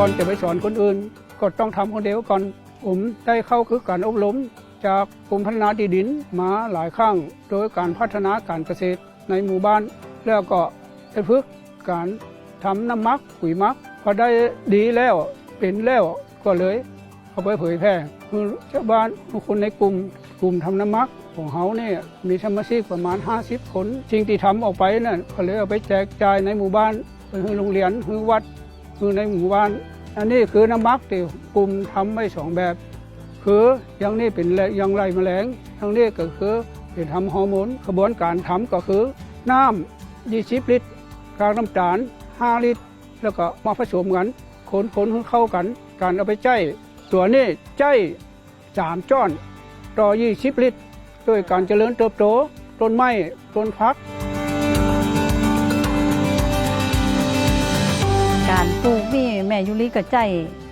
ก่อนจะไปสอนคนอื่น ก็ต้องทำคนเดียวก่อนผมได้เข้าคือการอบรมจากกรมพัฒนาที่ดินมาหลายครั้งโดยการพัฒนาการเกษตรในหมู่บ้าน แล้วก็ได้ฝึกการทำน้ำมักปุ๋ยมักพอได้ดีแล้วเป็นแล้วก็เลยเอาไปเผยแพร่คือชาวบ้านทุกคนในกลุ่มกลุ่มทำน้ำมักของเขาเนี่ยมีสมาชิกประมาณ 50 คนสิ่งที่ทำออกไปนั่นก็เลยเอาไปแจกจ่ายในหมู่บ้านไปให้โรงเรียนให้วัด ให้ในหมู่บ้าน อันนี้คือน้ำมักที่กลุ่มทำไว้สองแบบ คืออย่างนี้เป็นแลยังไรแมลงทางนี้ก็คือเป็นทำฮอร์โมนกระบวนการทำก็คือ น้ำ20ลิตรกากน้ำตาล5ลิตร แล้วก็มาผสมกันคนคนเข้ากัน การเอาไปใจตัวนี้ใจสามจ้อน ต่อ20ลิตร ด้วยการเจริญเติบโตต้นไม้ต้นพัก การปลูกนี่แม่ยุริก็ใจ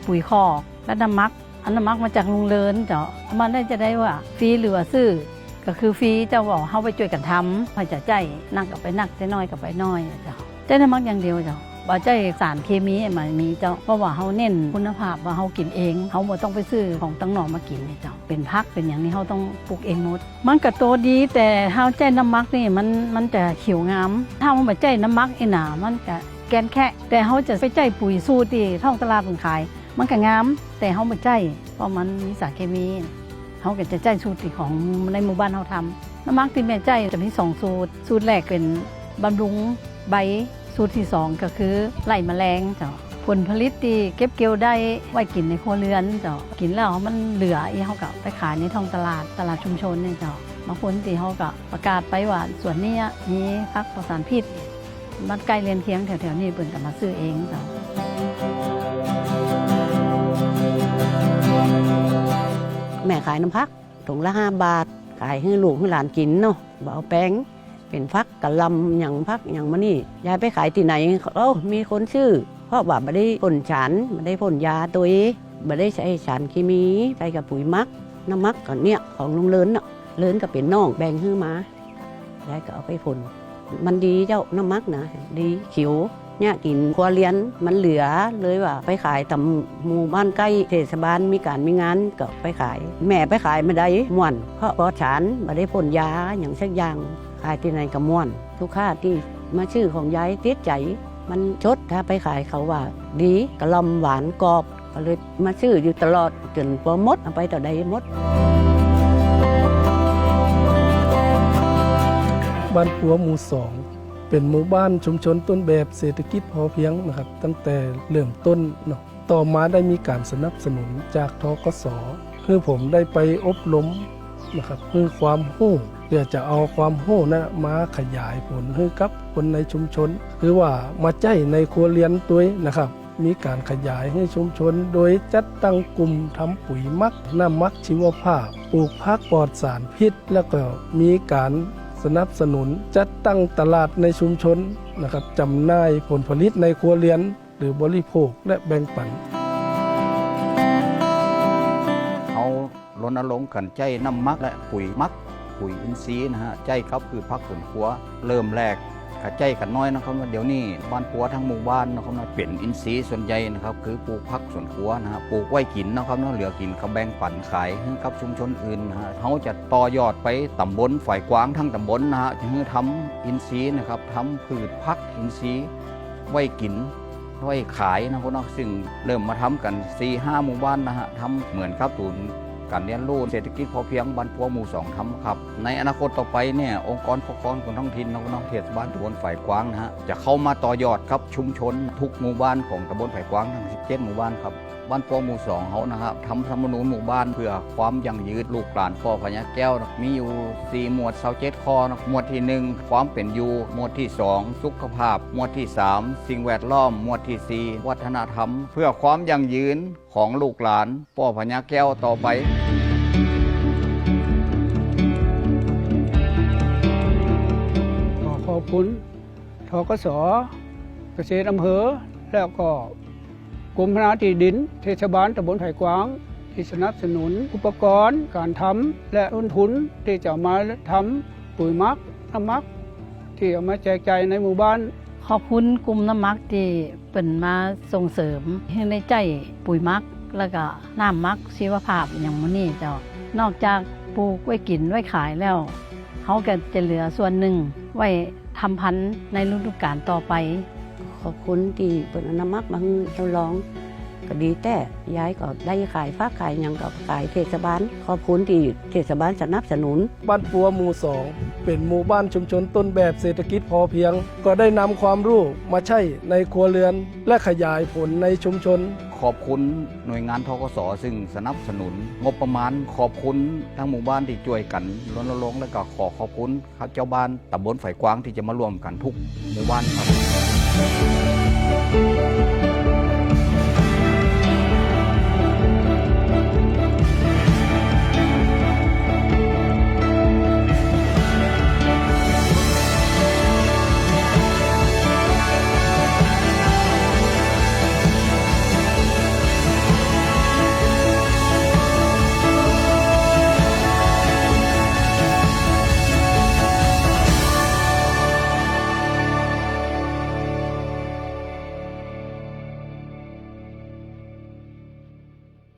ปุ๋ยคอกและน้ำมักอันน้ำมักมาจากลุงเลินเจ้ามันได้จะได้ว่าฟรีหรือว่าซื้อก็คือฟรีเจ้าบอกเฮาไปช่วยกันทำพอจะใจนักกับไปนักใจน้อยกับไปน้อยเจ้าใจน้ำมักอย่างเดียวเจ้าบ่ใจสารเคมีมันมีเจ้าเพราะว่าเฮาเน้นคุณภาพว่าเฮากินเองเฮาบ่ต้องไปซื้อของตั้งนอมากินนี่เจ้าเป็นพักเป็นอย่างนี้เฮาต้องปลูกเองหมดมันก็โตดีแต่เฮาใจน้ำมักนี่มันมันจะเขียวงามถ้ามันบ่ใจน้ำมักไอ้หนามันก็ แกนแค่แต่เขาจะไปใจปุ๋ยสูตรที่ท้องตลาดมันขาย มันก็งาม แต่เขาไม่ใจเพราะมันมีสารเคมีเขาก็จะใจสูตรของในหมู่บ้านเขาทำน้ำมักที่แม่ใจจะมีสองสูตร สูตรแรกเป็นบำรุงใบสูตรที่สองก็คือไล่แมลงเจ้าผลผลิตที่เก็บเกี่ยวได้ไว้กินในครัวเรือนเจ้ากินแล้วมันเหลืออีเขาก็ไปขายในท้องตลาดตลาดชุมชนเนี่ยเจ้าบางคนที่เขาก็ประกาศไปว่าส่วนเนี้ยมีพักปลอดสารพิษ บ้านใกล้เรียนเคียงแถวๆนี้เปิ่นก็มาซื้อเองเจ้าแม่ขายน้ำพักถุงละห้าบาท ขายให้ลูกให้หลานกินเนาะบ่เอาแป้งเป็นพักกะลำอย่างพักอย่างมานี่ยายไปขายที่ไหนเอ้ามีคนชื่อเพราะว่าไม่ได้พ่นฉานไม่ได้พ่นยาตัวเองไม่ได้ใช้สารเคมีใส่กับปุ๋ยมักน้ำมักก่อนเนี่ยของลุงเลินเนาะเลินก็เป็นน้องแบ่งให้มายายก็เอาไปพ่น มันดีเจ้าน้ำมักนะ ดีเขียวเนี่ยกินครัวเรียนมันเหลือเลยว่า ไปขายตำหมู่บ้านใกล้เทศบาลมีการมีงานก็ไปขาย แม่ไปขายไม่ได้ม่วน เพราะปลอฉานม่ได้พ่นยาอย่างสักอย่างขายที่ไหนก็ม่วนลูกค้าที่มาชื่อของยายติดใจ มันชดถ้าไปขายเขาว่า ดีกระลำหวานกรอบก็เลยมาชื่ออยู่ตลอดจนพอมดเอาไปต่อใดหมด บ้านปัวหมู่สองเป็นหมู่บ้านชุมชนต้นแบบเศรษฐกิจพอเพียงนะครับ ตั้งแต่เริ่มต้นเนาะต่อมาได้มีการสนับสนุนจากทกสคือผมได้ไปอบรมนะครับคือความรู้เพื่อจะเอาความรู้นะมาขยายผลให้กับคนในชุมชน คือว่ามาใจในครัวเรียนตัวนะครับ มีการขยายให้ชุมชน โดยจัดตั้งกลุ่มทำปุ๋ยมักน้ำมักชีวภาพ ปลูกพักปลอดสารพิษ แล้วก็มีการ สนับสนุนจัดตั้งตลาดในชุมชนนะครับจำหน่ายผลผลิตในครัวเรือน หรือบริโภคและแบ่งปันเขารณรงค์กันใจน้ำมักและปุ๋ยมักปุ๋ยอินทรีย์นะฮะใจครับคือพักสวนครัวเริ่มแรก ระใจกันน้อยนะครับเดี๋ยวนี้บ้านปัวทั้งหมู่บ้านนะครับนะเป็นอินทรีย์ส่วนใหญ่นะครับคือปลูกพักสวนครัวนะฮะปลูกไว้กินนะครับเนาะเหลือกินเขาแบ่งปันขายให้กับชุมชนอื่นนะฮะเขาจะต่อยอดไปตำบลฝ่ายกว้างทั้งตำบลนะฮะจะให้ทำอินทรีย์นะครับทำพืชพักอินทรีย์ไว้กินไว้ขายนะพวกเนะซึ่งเริ่มมาทำกัน4ีห้าหมู่บ้านนะฮะทำเหมือนครับศูนย์ การเรียนรู้เศรษฐกิจพอเพียงบ้านพัวหมู่สองทำครับ ในอนาคตต่อไปเนี่ยองค์กรปกครองส่วนท้องถิ่นนะพวกเนาเทศบาลตำบลฝ่ายกว้างนะฮะจะเข้ามาต่อยอดครับชุมชนทุกหมู่บ้านของตำบลฝ่ายกว้างทั้ง 17 หมู่บ้านครับ บ้านปอหมู่สองเขานะครับทำธรรมนูญหมู่บ้านเพื่อความยั่งยืนลูกหลานพ่อพญาแก้วนะมีอยู่ 4 หมวดเสาเจ็ดข้อนะหมวดที่ 1 ความเป็นอยู่ หมวดที่ 2 สุขภาพ หมวดที่ 3 สิ่งแวดล้อม หมวดทีสี่4 วัฒนธรรม เพื่อความยั่งยืนของลูกหลานพ่อพญาแก้วต่อไปขอขอบคุณทกสเกษตรอำเภอแล้วก็ กรมพัฒนาที่ดิน เทศบาลตำบลไผ่กวางที่สนับสนุนอุปกรณ์การทำและต้นทุนที่จะมาทำปุ๋ยมักน้ำมัก ที่เอามาแจกจ่ายในหมู่บ้าน ขอบคุณกลุ่มน้ำมักที่เป็นมาส่งเสริมให้ในใจปุ๋ยมัก แล้วก็น้ำมักชีวภาพอย่างมันนี่เจ้านอกจากปลูกไว้กินไว้ขายแล้วเขาก็จะเหลือส่วนหนึ่งไว้ทำพันธุ์ในฤดูกาลต่อไป อบคุณที่เปิดอนามักมาให้เราลอง ก็ดีแต่ย้ายก็ได้ขายฟ้าขายหยังกับขายเทศบาลขอบคุณที่เทศบาลสนับสนุน บ้านปัวหมู่สองเป็นหมู่บ้านชุมชนต้นแบบเศรษฐกิจพอเพียง ก็ได้นำความรู้มาใช้ในครัวเรือน และขยายผลในชุมชน ขอบคุณหน่วยงานทกสซึ่งสนับสนุน งบประมาณขอบคุณทั้งหมู่บ้านที่ช่วยกันรณรงค์และก็ขอขอบคุณข้าเจ้าบ้านตำบลฝ่ายกว้างที่จะมาร่วมกันทุกหมู่บ้านครับ 啊！